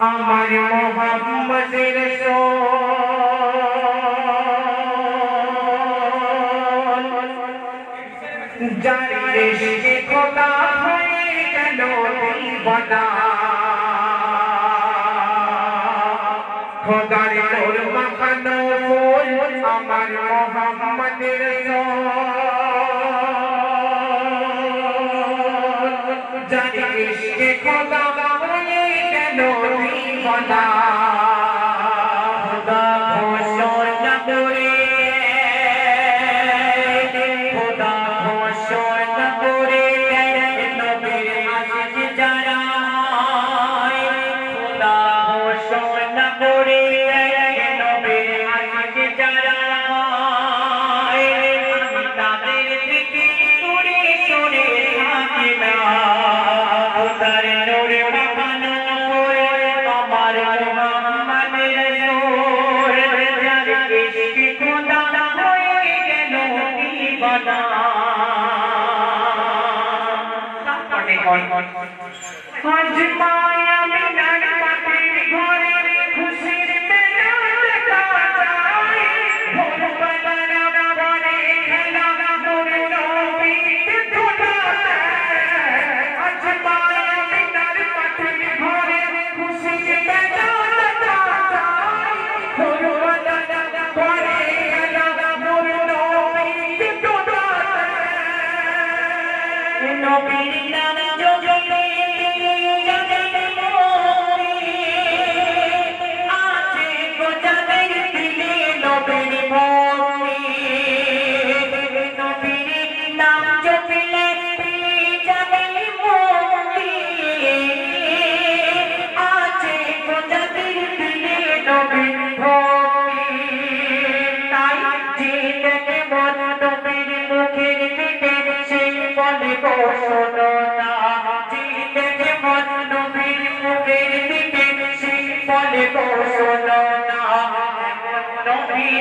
আমার মোহাম্মদের সোল খোদা হয়ে গেল দিবানা খোদার নূর মাখানো আমার মোহাম্মদের সোল নবীর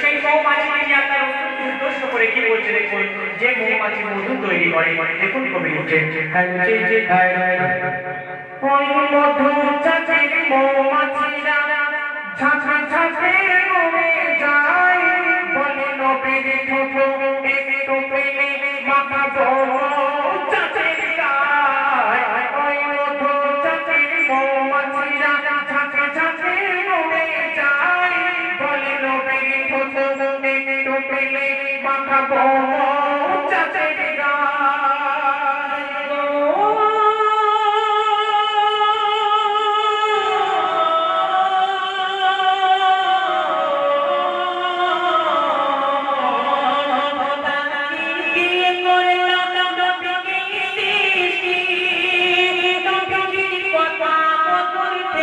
সেই মৌমাছি নিয়ে কি বলছে যে মৌমাছি মধু তৈরি করে, দেখুন কবি লিখছে ওই মধু চাচের মৌমাছিরা ঝাঁঝা ঝাঁঝে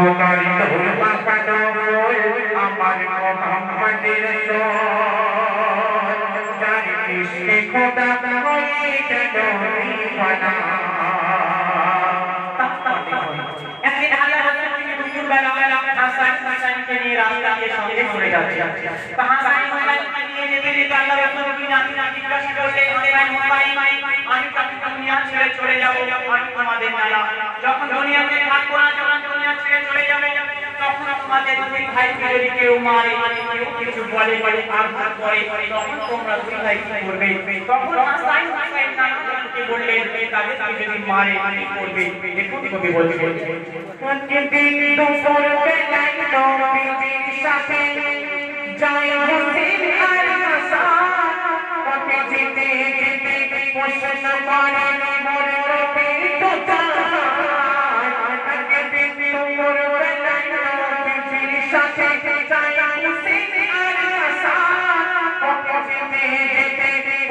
নূর মাখানো ফুল আমার মোহাম্মদের যার ইশকে খোদা হাসান হাসানকে নিয়ে রাস্তা দিয়ে আমি তাকে ছেড়ে চলে যাব আমি যখন দুনিয়াতে থাকবো না যখন দুনিয়া ছেড়ে চলে যাবে তখন তোমাদের দুই ভাইকে যদি কেউ মারে কেউ কিছু বলে বলে আঘাত করে তখন তোমরা দুই ভাই কি করবে তখন হাসান হুসাইন নানাকে বললেন তাদেরকে যদি মারে কি করবে দেখুন কবি বলছে প্রতিদিন দুপুর বেলায় নবীজির সাথে যায় হোসেন আর হাসান পথে যেতে যেতে প্রশ্ন করে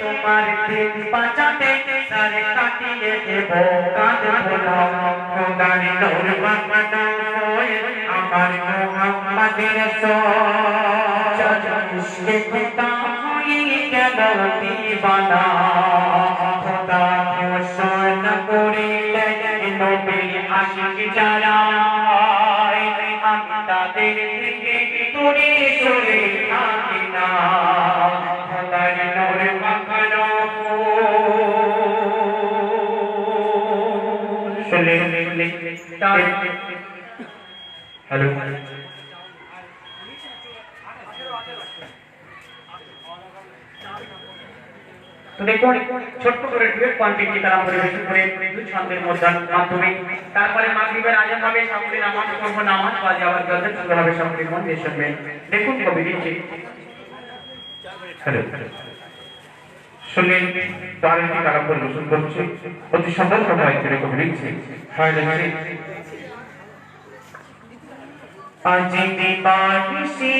তোমার দিন বাঁচাতে সারে কাটিয়ে দেব কাঁদ ভোলা খোদার নূর বাংলা আমার মোহাম্মদের সজে খোদা হয়ে গেল দিবানা যারা আমি তাদের থেকে দূরে সরে থাকি না খোদার নূর হ্যালো তো দেখুন ছোট্ট করে ডুয়েট কোয়ান্টিটি তারা পরিবেশন করে দুই ছন্দের মধ্যে মাধ্যমে। তারপরে মাগরিবের আজান হবে সকলে নামাজ পড়ব নামাজ বাজে আবার গজল শুরু হবে সকলে মন দিয়ে শুনবেন। দেখুন কবি দিচ্ছি হ্যালো। শুনলেন তারেন্টি তারা পরিবেশন করছে। অতি সুন্দর কথা এখানে কবি লিখছে হয় লিখছে আজি দিবানিসি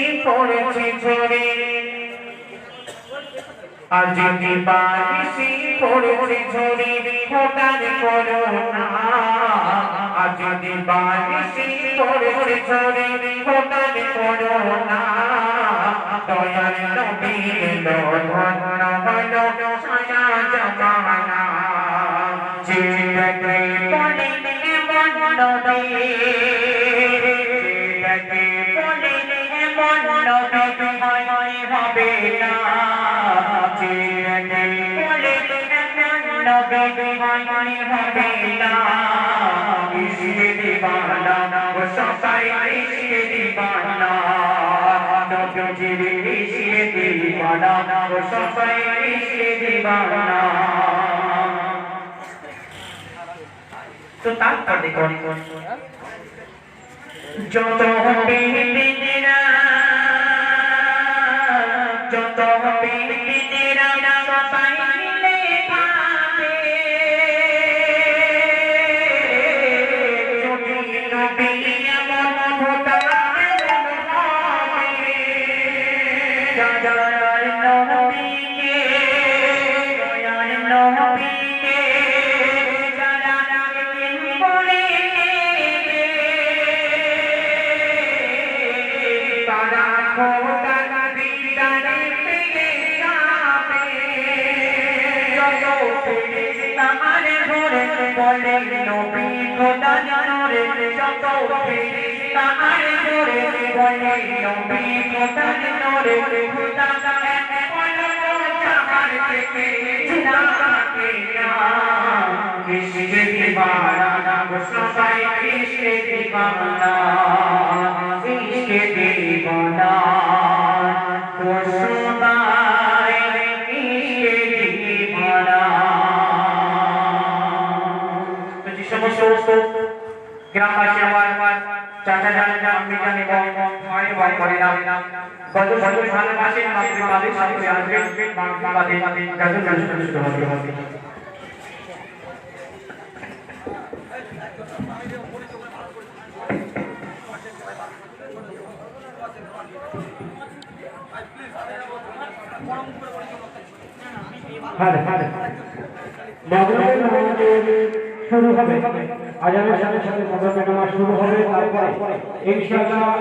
আজ দিবানিসি পড়েছে ঝরে ফোটার করোনা আজ দিবানিসি পড়েছে ঝরে ফোটার করোনা দয়ার নবী এলো ধন্য হলো সারা জামানা। জিন্দগি পড়ে এমন নবী জিন্দগি পড়ে এমন নবী হয়, হবে না। তো তারপর দেখুন যত বিদিরা যত বিদিরা সবাই মিলে বলে নবী খোদা জানরে যত ফেরেশতা তাহার জোরে বলে নবী প্রধান নরে খুদা এক পলক জাহার থেকে জিনাকে না দিবানা সবাই কিসকে দিবানা কিসকে দিবানা মাগরিবের নামাজ শুরু হবে। আজানের সাথে সাথে মদর শুরু হবে তারপরে ইনশাআল্লাহ